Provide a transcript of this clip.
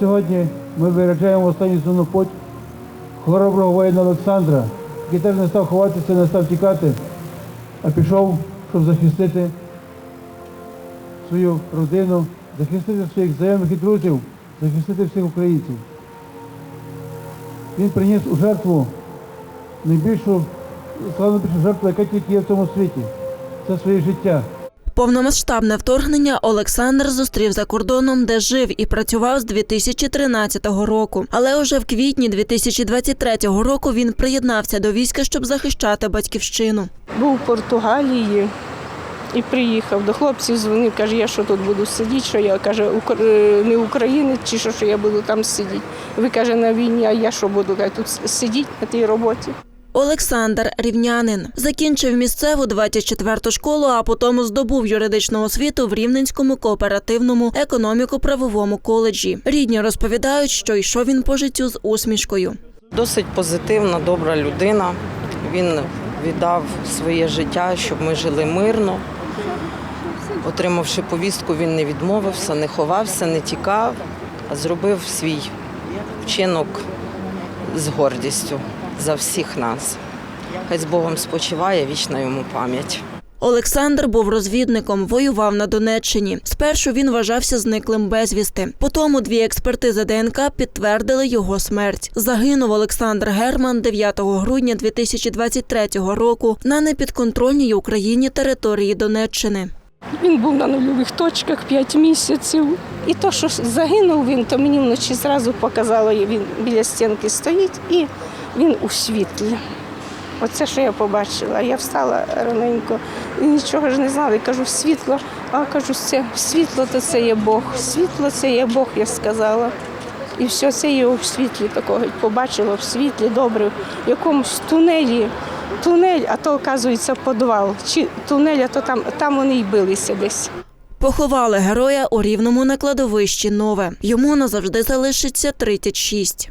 Сьогодні ми виряджаємо останню земну путь хороброго воїна Олександра, який теж не став ховатися, не став тікати, а пішов, щоб захистити свою родину, захистити своїх знайомих і друзів, захистити всіх українців. Він приніс у жертву найбільшу, найбільшу жертву, яка тільки є в цьому світі. Це своє життя. Повномасштабне вторгнення Олександр зустрів за кордоном, де жив і працював з 2013 року. Але уже в квітні 2023 року він приєднався до війська, щоб захищати батьківщину. був в Португалії і приїхав до хлопців, дзвонив, каже, я що тут буду сидіти, що я каже, «Укр- е, не українець, чи що, що я буду там сидіти. Ви каже, на війні, а я що буду тут сидіти на тій роботі. Олександр Рівнянин закінчив місцеву 24-ту школу, а потім здобув юридичну освіту в Рівненському кооперативному економіко-правовому коледжі. Рідні розповідають, що йшов він по життю з усмішкою. Досить позитивна, добра людина. Він віддав своє життя, щоб ми жили мирно. Отримавши повістку, він не відмовився, не ховався, не тікав, а зробив свій вчинок з гордістю за всіх нас. Хай з Богом спочиває, вічна йому пам'ять. Олександр був розвідником, воював на Донеччині. Спершу він вважався зниклим безвісти. Потім дві експертизи ДНК підтвердили його смерть. Загинув Олександр Герман 9 грудня 2023 року на непідконтрольній Україні території Донеччини. Він був на нульових точках 5 місяців. І то, що загинув він, то мені вночі зразу показало, він біля стінки стоїть і він у світлі. Оце, що я побачила. Я встала раненько і нічого ж не знала. Я кажу, світло, а кажу, це світло то це є Бог. Світло це є Бог, я сказала. І все це я у світлі такого побачила, в світлі добре, в якомусь тунелі. Тунель, а то, оказується, підвал. Чи тунель, а то там, там вони й билися десь. Поховали героя у рівному на кладовищі Нове. Йому назавжди залишиться 36.